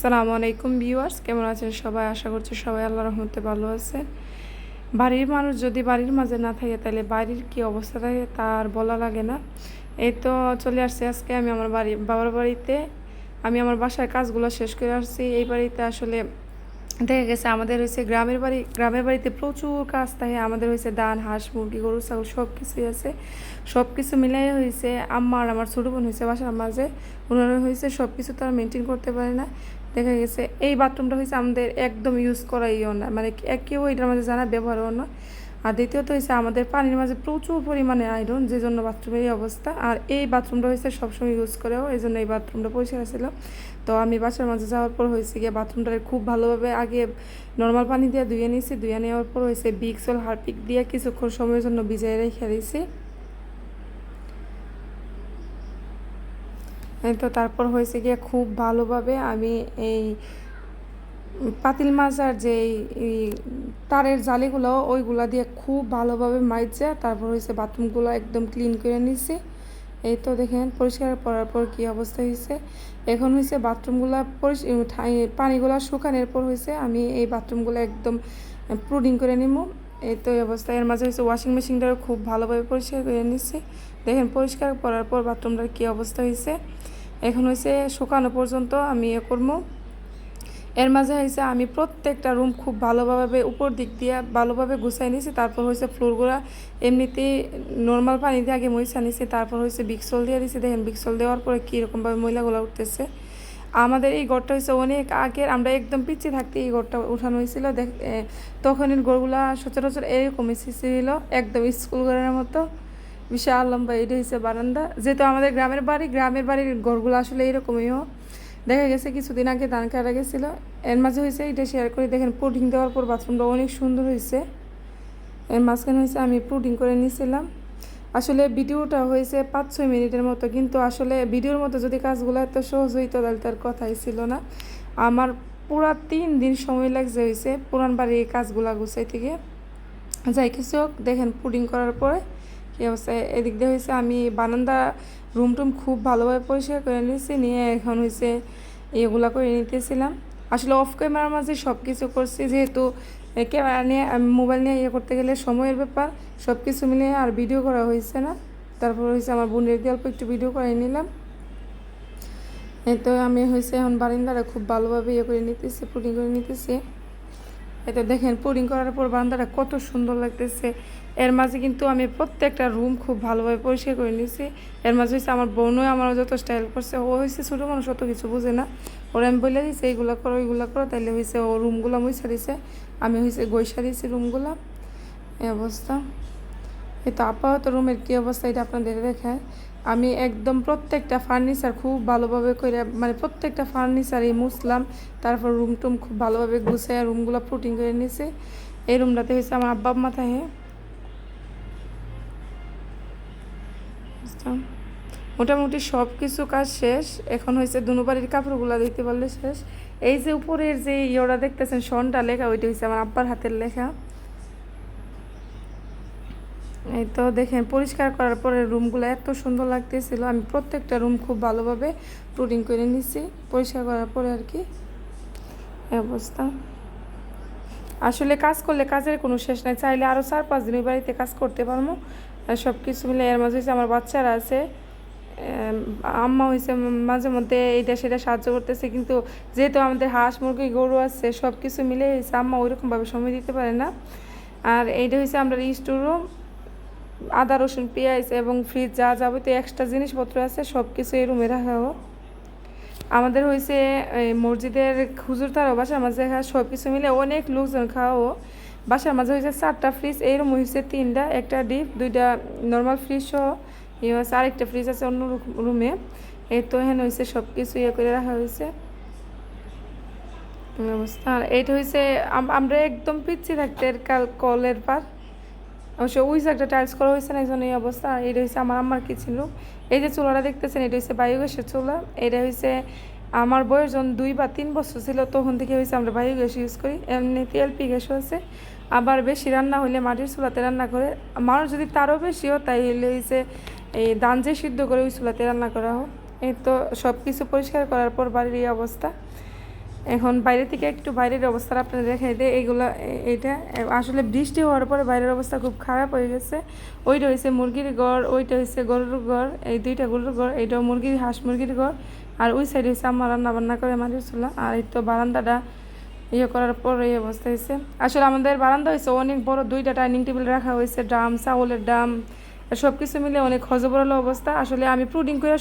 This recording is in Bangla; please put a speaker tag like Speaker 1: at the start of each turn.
Speaker 1: আসসালামু আলাইকুম ভিউয়ার্স, কেমন আছেন সবাই? আশা করছি সবাই আল্লাহ রহমতে ভালো আছেন। বাড়ির মানুষ যদি বাড়ির মাঝে না থাকে, তাহলে বাড়ির কি অবস্থা থাকে তার বলা লাগে না। এই তো চলে আসছি আজকে আমি আমার বাড়ি, বাবার বাড়িতে। আমি আমার বাসার কাজগুলো শেষ করে আসছি। এই বাড়িতে আসলে দেখা গেছে আমাদের হয়েছে গ্রামের বাড়ি, গ্রামের বাড়িতে প্রচুর কাজ থাকে। আমাদের হয়েছে ধান, হাঁস, মুরগি, গরু, ছাগল সব কিছুই আছে। সব কিছু মিলাই হয়েছে। আম্মা আর আমার ছোটো বোন হয়েছে বাসার মাঝে। ওনারা হয়েছে সব কিছু তারা মেনটেন করতে পারে না। দেখা গেছে, এই বাথরুমটা হয়েছে আমাদের একদম ইউজ করাইও না। মানে কেউ এটার মাঝে জানা ব্যবহারও না। আর দ্বিতীয়ত হয়েছে আমাদের পানির মাঝে প্রচুর পরিমাণে আয়রন যে জন্য বাথরুমের এই অবস্থা। আর এই বাথরুমটা হয়েছে সবসময় ইউজ করেও এই জন্য এই বাথরুমটা পরিষ্কার ছিল তো আমি বাসার মাঝে যাওয়ার পর হয়েছে গিয়ে বাথরুমটা খুব ভালোভাবে আগে নর্মাল পানি দিয়ে ধুয়ে নিয়েছি ধুয়ে নেওয়ার পর হয়েছে বিক্সল হারপিক দিয়ে কিছুক্ষণ সময়ের জন্য ভিজাই রেখে দিয়েছি তো, তারপর হয়েছে গিয়ে খুব ভালোভাবে আমি এই পাতিল মাজার যে এই তারের জালিগুলো, ওইগুলা দিয়ে খুব ভালোভাবে মাইজে তারপর হয়েছে বাথরুমগুলো একদম ক্লিন করে নিছি। এই তো দেখেন, পরিষ্কার করার পর কী অবস্থা হয়েছে। এখন হয়েছে বাথরুমগুলো পানিগুলো শুকানোর পর হয়েছে আমি এই বাথরুমগুলো একদম প্রুডিং করে নিব এই তো এই অবস্থা এর মাঝে হয়েছে ওয়াশিং মেশিনটাও খুব ভালোভাবে পরিষ্কার করে নিচ্ছি দেখেন, পরিষ্কার করার পর বাথরুমটার কী অবস্থা হয়েছে। এখন হয়েছে শুকানো পর্যন্ত আমি এ করব এর মাঝে হয়েছে আমি প্রত্যেকটা রুম খুব ভালোভাবে উপর দিক দিয়ে ভালোভাবে গুছাই নিয়েছি তারপর হয়েছে ফ্লোরগুলো এমনিতেই নর্মাল পানি দিয়ে আগে মহিষা নিয়েছি তারপর হয়েছে বিক্সল দিয়ে দিয়েছি দেখেন বিক্সল দেওয়ার পরে কীরকমভাবে ময়লাগুলো উঠতেছে। আমাদের এই ঘরটা হয়েছে অনেক আগের, আমরা একদম পিছিয়ে থাকতে এই ঘরটা উঠানো হয়েছিল দেখ তখনের ঘরগুলা সচরাচর এরকম ছিল, একদম স্কুল ঘরের মতো। বিশাল লম্বা এটা হয়েছে বারান্দা। যেহেতু আমাদের গ্রামের বাড়ি, গ্রামের বাড়ির ঘরগুলো আসলে এরকমই হোক দেখা গেছে কিছুদিন আগে ধান কাটা গেছিল। এর মাঝে হয়েছে এটা শেয়ার করে, দেখেন পুডিং দেওয়ার পর বাথরুমটা অনেক সুন্দর হয়েছে এর মাঝখানে হয়েছে আমি পুডিং করে নিয়েছিলাম আসলে ভিডিওটা হয়েছে পাঁচ, ছয় মিনিটের মতো, কিন্তু আসলে ভিডিওর মতো যদি কাজগুলো এত সহজ হইতো, তাহলে তার কথাই ছিল না। আমার পুরা তিন দিন সময় লাগছে হয়েছে পুরান বাড়ির কাজগুলা গুছাই থেকে যাই কিছু হোক, দেখেন পুডিং করার পরে কী অবস্থা এদিক দিয়ে হয়েছে, আমি বারান্দা রুম টুম খুব ভালোভাবে পরিষ্কার করে নিয়েছি, নিয়ে এখন হয়েছে এগুলা করে নিতেছিলাম। আসলে অফ ক্যামেরার মাঝে সব কিছু করছি, যেহেতু ক্যামেরা নিয়ে মোবাইল নিয়ে ইয়ে করতে গেলে সময়ের ব্যাপার সব কিছু মিলিয়ে আর ভিডিও করা হয়েছে না। তারপর হয়েছে আমার বোনের দিয়ে অল্প একটু ভিডিও করে নিলাম। এই তো আমি হয়েছে এখন বারিন্দাটা খুব ভালোভাবে ইয়ে করে নিতেছি পুডিং করে নিতেছি। এটা দেখেন পুডিং করার পর বারান্দাটা কত সুন্দর লাগতেছে। এর মাঝে কিন্তু আমি প্রত্যেকটা রুম খুব ভালোভাবে পরিষ্কার করে নিয়েছি। এর মাঝে হচ্ছে আমার বোনও আমার যত স্টাইল করছে, ও হয়েছে ছোটো মানুষ, অত কিছু বুঝে না। ওরা আমি বলে দিয়েছি এইগুলো করো এইগুলো করো। তাইলে হয়েছে ও রুমগুলো মুছা দিছে। আমি হয়েছে গৈসা দিয়েছি রুমগুলো এই অবস্থা। এই তো আপাতত রুমের কী অবস্থা এটা আপনাদের দেখায়। আমি একদম প্রত্যেকটা ফার্নিচার খুব ভালোভাবে করে মানে প্রত্যেকটা ফার্নিচার এই মুছলাম। তারপর রুম টুম খুব ভালোভাবে গুছায় রুমগুলো ফুটিং করে নিয়েছে এই রুমটাতে হয়েছে আমার আব্বা আম্মা মোটামুটি সব কিছু কাজ শেষ। এখন হয়েছে দুনুবাড়ির কাপড়গুলো দিতে পারলে শেষ। এই যে উপরের যে ইয়েটা দেখতেছেন, সনটা লেখা, ওইটা হয়েছে আমার আব্বার হাতের লেখা। এই তো দেখেন, পরিষ্কার করার পরে রুমগুলো এত সুন্দর লাগতেছিল। আমি প্রত্যেকটা রুম খুব ভালোভাবে প্রুটিং করে নিছি, পরিষ্কার করার পরে আর কি। অবস্থা। আসলে কাজ করলে কাজের কোনো শেষ নাই। চাইলে আরও চার পাঁচ দিন বাড়িতে কাজ করতে পারব সব কিছু মিলে এর মাঝে হচ্ছে আমার বাচ্চারা আছে। আম্মা হয়েছে মাঝে মধ্যে এইটা সেটা সাহায্য করতেছে, কিন্তু যেহেতু আমাদের হাঁস, মুরগি, গরু আছে সব কিছু মিলে হয়েছে আম্মা ওইরকমভাবে সময় দিতে পারে না। আর এইটা হয়েছে আমরা স্টোর রুম আদা, রসুন, পেঁয়াজ এবং ফ্রিজ যা যাবতীয় এক্সট্রা জিনিসপত্র আছে সব কিছু এই রুমে রাখা হোক। আমাদের হয়েছে মসজিদের হুজুর তারও বাসার মাঝে খাওয়া সব কিছু মিলে অনেক লোকজন খাওয়াও বাসার মাঝে হয়েছে চারটা ফ্রিজ এই রুম হয়েছে তিনটা, একটা ডিপ দুইটা নর্মাল ফ্রিজ সহ ইয়ে হচ্ছে আরেকটা ফ্রিজ আছে অন্য রুমে এই তো এখানে হয়েছে সব কিছু ইয়ে করে রাখা হয়েছে। আর এইটা হয়েছে আমরা একদম পিচ্ছি থাকতে কাল কলের পার। অবশ্য ওই একটা টাইলস করা হয়েছে না, এই জন্য এই অবস্থা। এটা হচ্ছে আমার আম্মার কিচেন রুম এই যে চুলাটা দেখতেছেন, এটা হচ্ছে বায়োগ্যাসের চুলা। এটা হচ্ছে আমার বয়স যখন দুই বা তিন বছর ছিল, তখন থেকে হয়েছে আমরা বায়োগ্যাস ইউজ করি। এমনিতে এলপি গ্যাসও আছে। আবার বেশি রান্না হলে মাটির চুলাতে রান্না করে। মানুষ যদি তারও বেশিও তাই হলে হয়েছে এই ধান যে সিদ্ধ করে ওই চুলাতে রান্না করা হোক এই তো সব কিছু পরিষ্কার করার পর বাড়ির এই অবস্থা। এখন বাইরে থেকে একটু বাইরের অবস্থা আপনাদের দেখাই দেয় এইগুলা এ- এইটা, আসলে বৃষ্টি হওয়ার পরে বাইরের অবস্থা খুব খারাপ হয়ে গেছে। ওইটা হয়েছে মুরগির ঘর, ওইটা হয়েছে গরুর ঘর, এই দুইটা গরুর ঘর, এইটাও মুরগির, হাঁস মুরগির ঘর। আর ওই সাইডে হচ্ছে আমার রান্না বান্না করে মাটির চুলা আর এই তো বারান্দাটা ইয়ে করার পর এই অবস্থা হয়েছে। আসলে আমাদের বারান্দা হয়েছে, অনেক বড়, দুইটা ডাইনিং টেবিল রাখা হয়েছে, ড্রাম, চাউলের ড্রাম সব কিছু মিলে অনেক হজবরল অবস্থা। আসলে আমি প্রুডিং করে